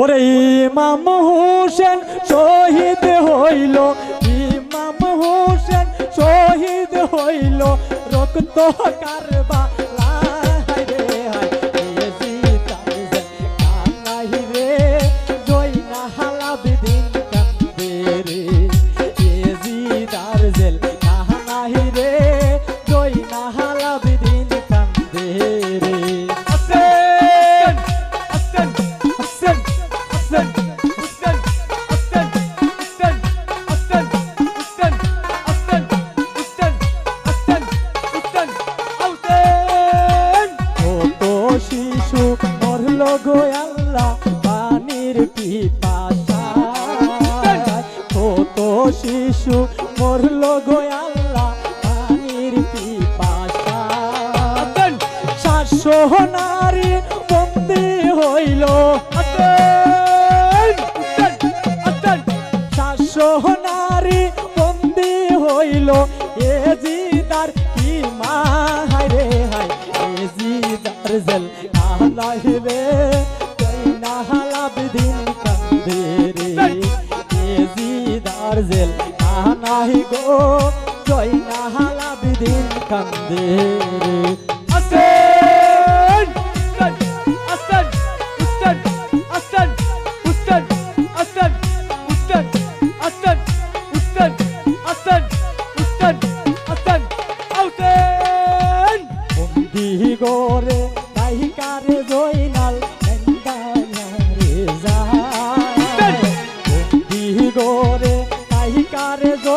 ওরে ইমাম হোসেন শহীদ হইল। ইমাম হোসেন শহীদ হইল। রক্ত কারবা que pá. কাটার জেল। আহা নাহি গো জয় না হালা বিদিন কান্দে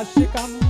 আশিকাম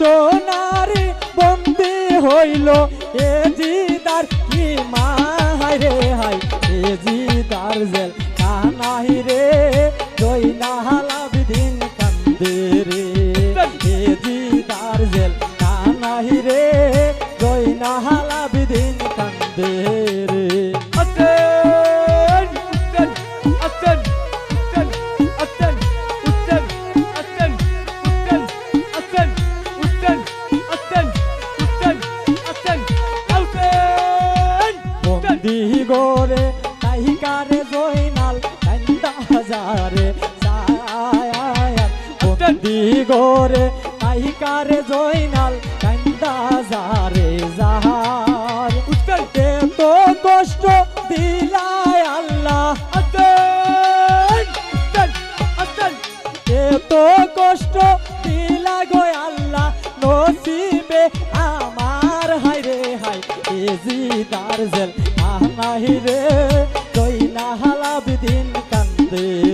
শাসো নারী বন্দি হইল। এ জিদার কি মা হায় রে হায়, এ জিদার জেল। কানাহি রে জয়না হালাব দিন কান্দে রে। এ জিদার জেল। কানাহি রে জয়না হালাব দিন কান্দে গোরে তাই জয়নাল কান্দা হাজারে বন্দি গোরে তাই জয়নাল কান্দা হাজারে জাহার উৎকটে তো কষ্ট দিলায় আল্লাহ। তো কষ্ট দিলা গো আল্লাহ, নসিবে আমার হাই রে হাই এ জিদার জেল। নাহি রে দই না হালাবি দিন কান্দে।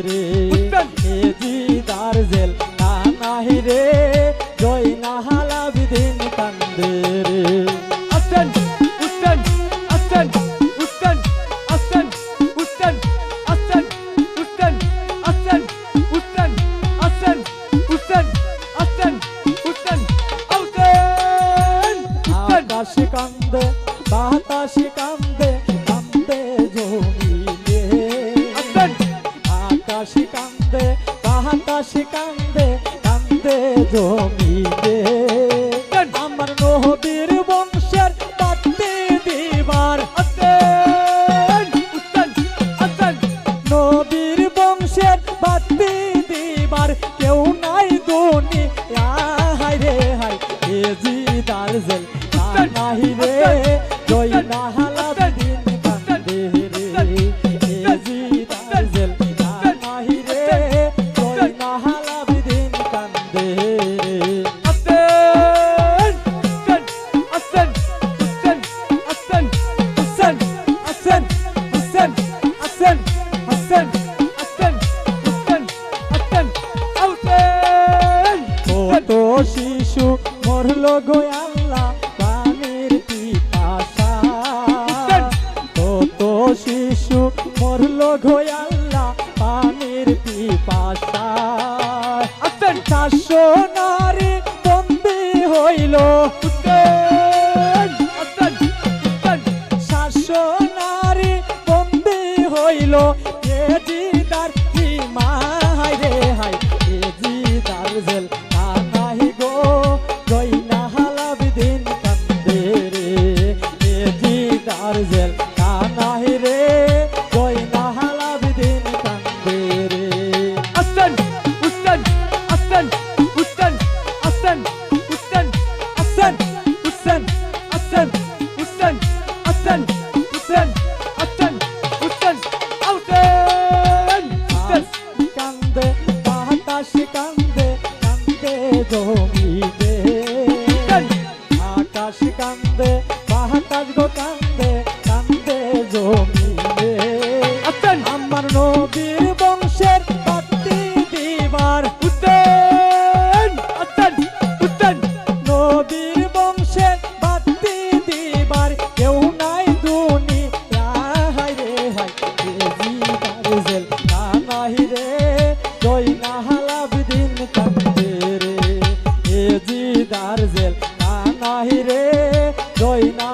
কেউ নাই দুনিয়া চারশো নারী বন্দী হইল। হয় না